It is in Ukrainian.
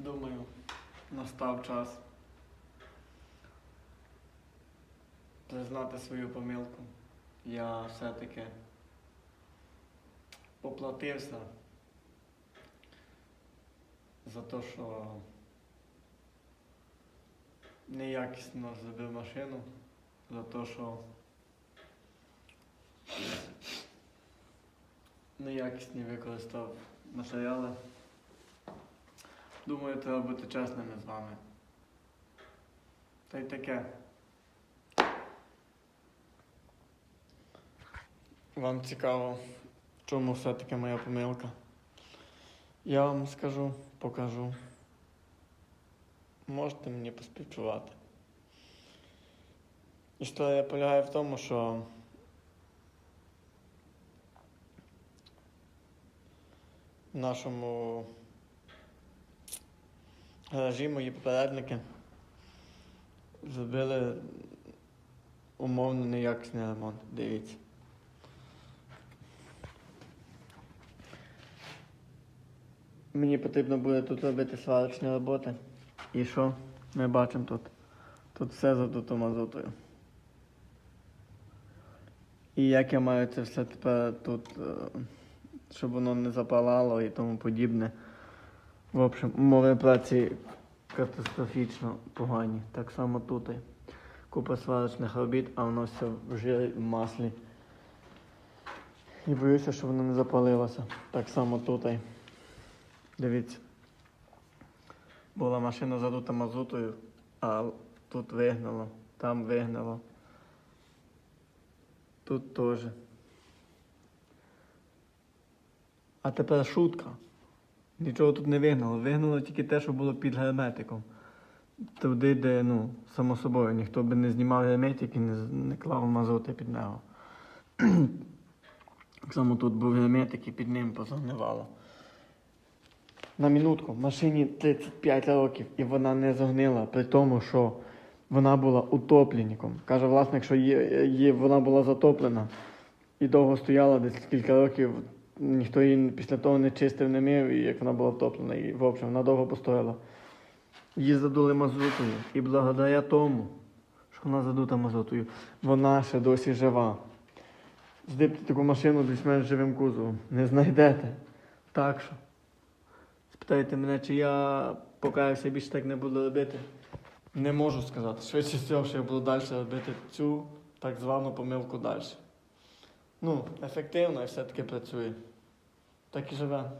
думаю, настав час признати свою помилку. Я все-таки поплатився за те, що неякісно зробив машину, за те, що неякісні використав матеріали. Думаю, треба бути чесними з вами. Та й таке. Вам цікаво, в чому все-таки моя помилка. Я вам скажу, покажу. Можете мені поспівчувати. Історія полягає в тому, що в нашому гаражі мої попередники зробили умовно неякісний ремонт. Дивіться. Мені потрібно буде тут робити сварочні роботи. І що ми бачимо тут? Тут все задуто мазутою. І як я маю це все тепер тут, е, щоб воно не запалало і тому подібне. В общем, умови праці катастрофічно погані. Так само тут. Купа сварочних робіт, а воно все в жирі, в маслі. І боюся, що воно не запалилося. Так само тут. Дивіться. Була машина задута мазутою, а тут вигнало, там вигнало. Тут теж. А тепер шутка. Нічого тут не вигнало. Вигнало тільки те, що було під герметиком. Туди, де, ну, само собою, ніхто би не знімав герметик і не, не клав мазути під нього. Так само тут був герметик і під ним позагнивало. На минутку, машині 35 років і вона не загнила, при тому, що вона була утопленником. Каже власник, що є, є, вона була затоплена і довго стояла десь кілька років. Ніхто її після того не чистив, не мив, і як вона була втоплена. І в общем, вона довго постояла. Її задули мазутою. І благодаря тому, що вона задута мазутою, вона ще досі жива. Здибте таку машину десь менш живим кузовом. Не знайдете. Так що. Спитаєте мене, чи я покаюся більше так не буду робити. Не можу сказати. Швидше всього, що я буду далі робити цю так звану помилку далі. Ну, ефективно і все-таки працює. Так і живе.